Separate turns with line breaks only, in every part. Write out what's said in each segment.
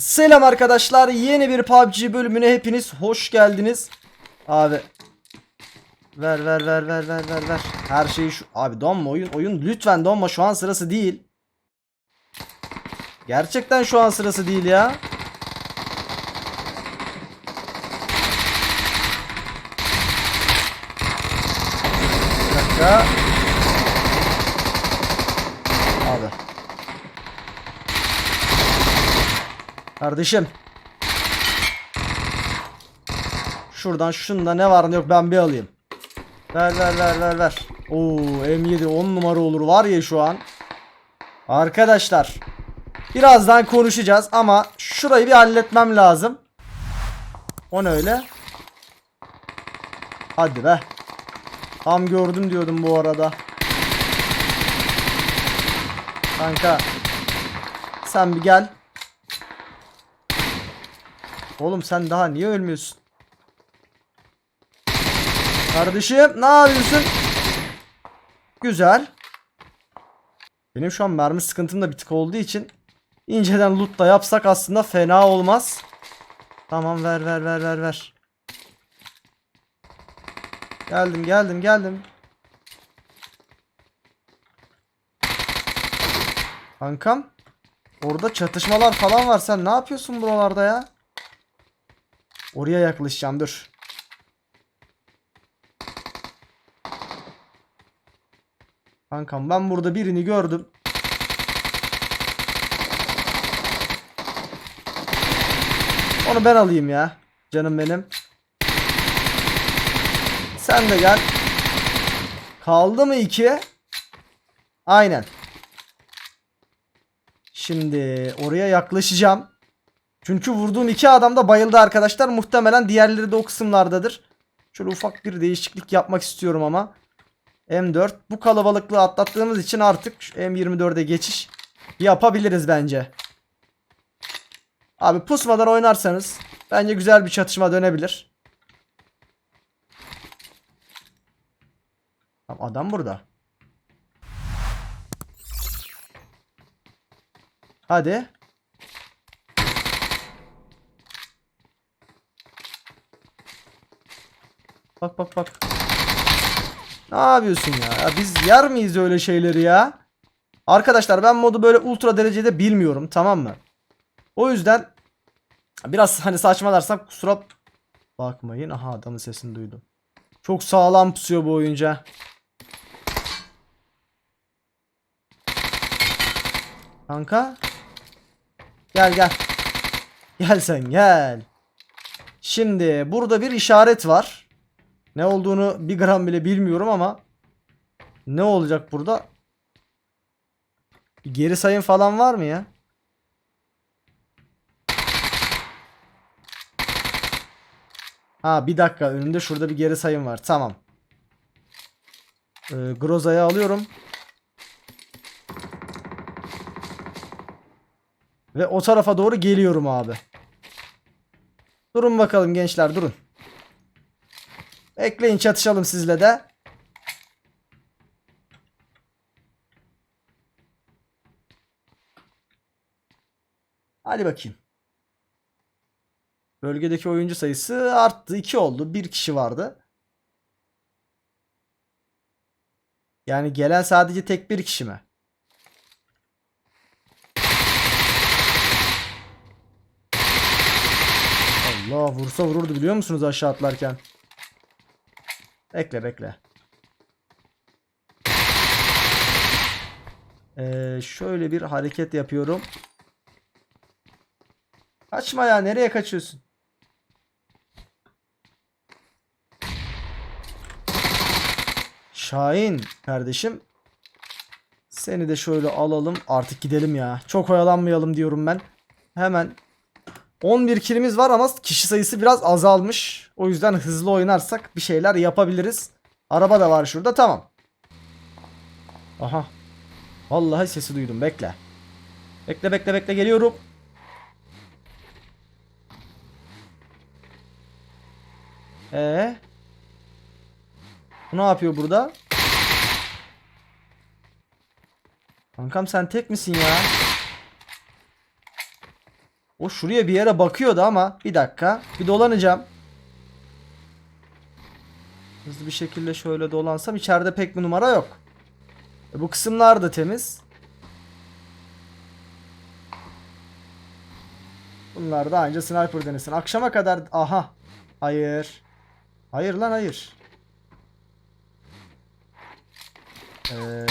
Selam arkadaşlar. Yeni bir PUBG bölümüne hepiniz hoş geldiniz. Abi. Ver ver ver ver ver ver ver. Her şeyi şu abi donma oyun oyun lütfen donma şu an sırası değil. Gerçekten şu an sırası değil ya. Bir dakika. Kardeşim. Şuradan şunda ne var ne yok ben bir alayım. Ver ver ver ver ver. Oo M7 10 numara olur var ya şu an. Arkadaşlar. Birazdan konuşacağız ama şurayı bir halletmem lazım. O ne öyle? Hadi be. Tam gördüm diyordum bu arada. Kanka. Sen bir gel. Oğlum sen daha niye ölmüyorsun? Kardeşim ne yapıyorsun? Güzel. Benim şu an mermi sıkıntım da bir tık olduğu için inceden loot da yapsak aslında fena olmaz. Tamam ver ver ver ver ver. Geldim geldim geldim. Kankam. Orada çatışmalar falan var. Sen ne yapıyorsun buralarda ya? Oraya yaklaşacağım dur. Kankam ben burada birini gördüm. Onu ben alayım ya. Canım benim. Sen de gel. Kaldı mı iki? Aynen. Şimdi oraya yaklaşacağım. Çünkü vurduğum iki adam da bayıldı arkadaşlar. Muhtemelen diğerleri de o kısımlardadır. Şöyle ufak bir değişiklik yapmak istiyorum ama. M4 bu kalabalıklığı atlattığımız için artık şu M24'e geçiş yapabiliriz bence. Abi pusmadan oynarsanız bence güzel bir çatışma dönebilir. Adam burada. Hadi. Bak bak bak. Ne yapıyorsun ya? ya? Biz yer miyiz öyle şeyleri ya? Arkadaşlar ben modu böyle ultra derecede bilmiyorum tamam mı? O yüzden biraz hani saçmalarsam kusura bakmayın. Aha adamın sesini duydum. Çok sağlam pusuyor bu oyunca. Kanka. Gel gel. Gel sen gel. Şimdi burada bir işaret var. Ne olduğunu bir gram bile bilmiyorum ama ne olacak burada? Geri sayım falan var mı ya? Ha bir dakika önünde şurada bir geri sayım var. Tamam. Ee, Groza'yı alıyorum. Ve o tarafa doğru geliyorum abi. Durun bakalım gençler durun. Bekleyin çatışalım sizle de. Hadi bakayım. Bölgedeki oyuncu sayısı arttı. 2 oldu. Bir kişi vardı. Yani gelen sadece tek bir kişi mi? Allah vursa vururdu biliyor musunuz aşağı atlarken? Bekle bekle. Ee, şöyle bir hareket yapıyorum. Kaçma ya nereye kaçıyorsun? Şahin kardeşim. Seni de şöyle alalım. Artık gidelim ya. Çok oyalanmayalım diyorum ben. Hemen 11 kilimiz var ama kişi sayısı biraz azalmış. O yüzden hızlı oynarsak bir şeyler yapabiliriz. Araba da var şurada tamam. Aha. Vallahi sesi duydum bekle. Bekle bekle bekle geliyorum. Ee? Bu ne yapıyor burada? Kankam sen tek misin ya? O şuraya bir yere bakıyordu ama bir dakika. Bir dolanacağım. Hızlı bir şekilde şöyle dolansam içeride pek bir numara yok. E, bu kısımlar da temiz. Bunlar da anca sniper denesin. Akşama kadar aha. Hayır. Hayır lan hayır. Ee,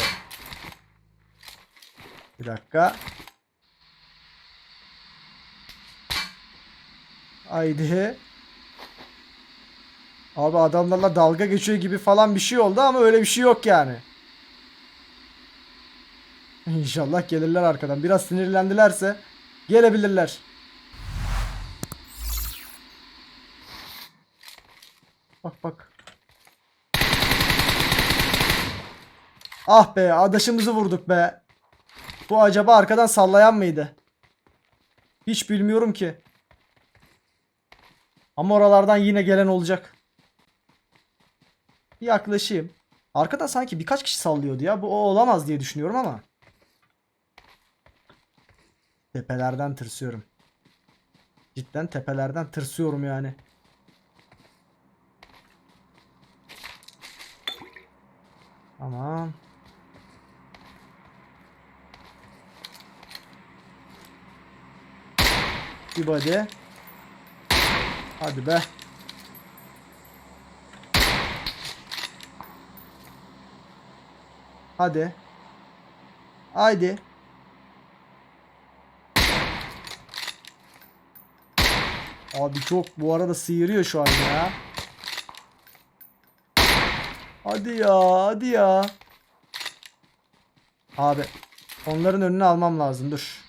bir dakika. Haydi. Abi adamlarla dalga geçiyor gibi falan bir şey oldu ama öyle bir şey yok yani. İnşallah gelirler arkadan. Biraz sinirlendilerse gelebilirler. Bak bak. Ah be adaşımızı vurduk be. Bu acaba arkadan sallayan mıydı? Hiç bilmiyorum ki. Ama oralardan yine gelen olacak. Bir yaklaşayım. Arkadan sanki birkaç kişi sallıyordu ya. Bu o olamaz diye düşünüyorum ama. Tepelerden tırsıyorum. Cidden tepelerden tırsıyorum yani. Tamam. Bir body. Hadi be. Hadi. Haydi. Abi çok bu arada sıyırıyor şu an ya. Hadi ya, hadi ya. Abi onların önünü almam lazım. Dur.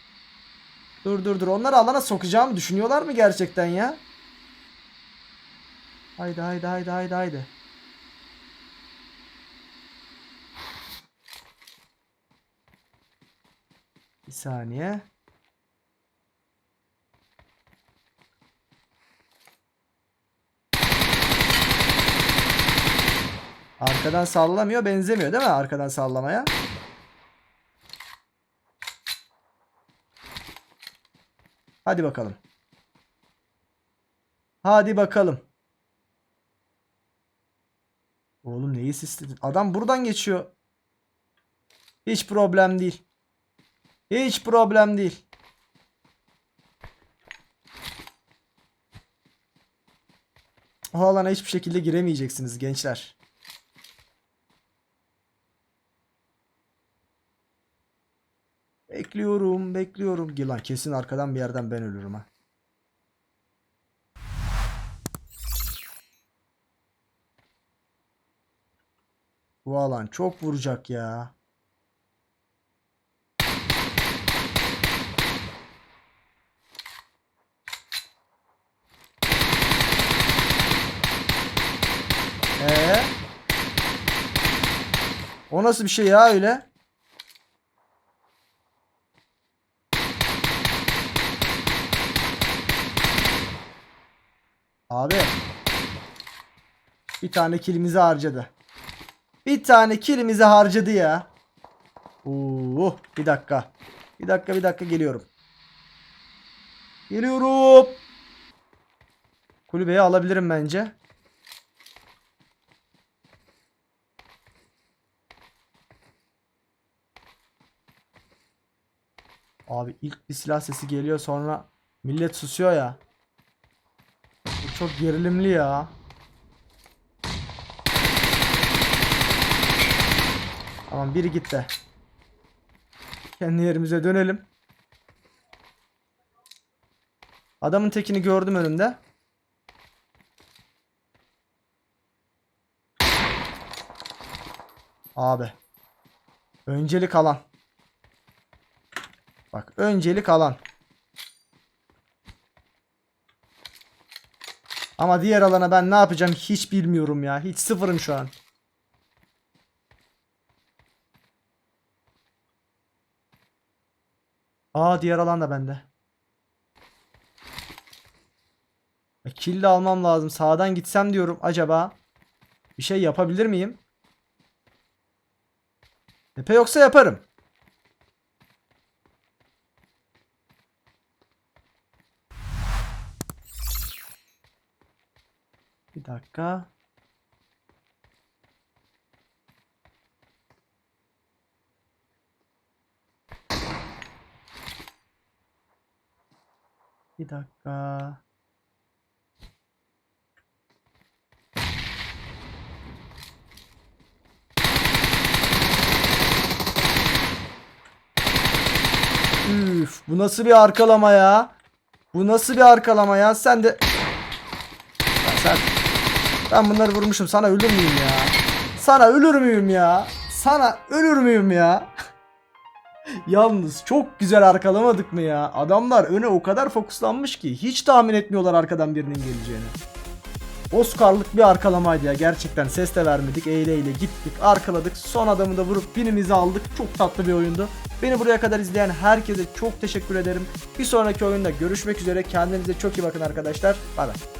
Dur dur dur. Onları alana sokacağımı düşünüyorlar mı gerçekten ya? Haydi haydi haydi haydi haydi. Bir saniye. Arkadan sallamıyor benzemiyor değil mi arkadan sallamaya? Hadi bakalım. Hadi bakalım. Oğlum neyi sistedin? Adam buradan geçiyor. Hiç problem değil. Hiç problem değil. O alana hiçbir şekilde giremeyeceksiniz gençler. Bekliyorum, bekliyorum. Lan kesin arkadan bir yerden ben ölürüm ha. Bu alan çok vuracak ya. Ee? O nasıl bir şey ya öyle? Abi. Bir tane kilimizi harcadı. Bir tane kilimizi harcadı ya. Oo, bir dakika. Bir dakika bir dakika geliyorum. Geliyorum. Kulübeyi alabilirim bence. Abi ilk bir silah sesi geliyor sonra millet susuyor ya. Bu çok gerilimli ya. Tamam biri gitti. Kendi yerimize dönelim. Adamın tekini gördüm önümde. Abi. Öncelik alan. Bak öncelik alan. Ama diğer alana ben ne yapacağım hiç bilmiyorum ya. Hiç sıfırım şu an. Aa diğer alan da bende. Killi almam lazım. Sağdan gitsem diyorum acaba bir şey yapabilir miyim? Tepe yoksa yaparım. Bir dakika. Bir dakika. Üf, bu nasıl bir arkalama ya? Bu nasıl bir arkalama ya? Sen de Ya sen ben bunları vurmuşum. Sana ölür müyüm ya? Sana ölür müyüm ya? Sana ölür müyüm ya? Yalnız çok güzel arkalamadık mı ya? Adamlar öne o kadar fokuslanmış ki hiç tahmin etmiyorlar arkadan birinin geleceğini. Oscar'lık bir arkalamaydı ya gerçekten ses de vermedik eyle gittik arkaladık son adamı da vurup binimizi aldık çok tatlı bir oyundu. Beni buraya kadar izleyen herkese çok teşekkür ederim. Bir sonraki oyunda görüşmek üzere kendinize çok iyi bakın arkadaşlar bay bay.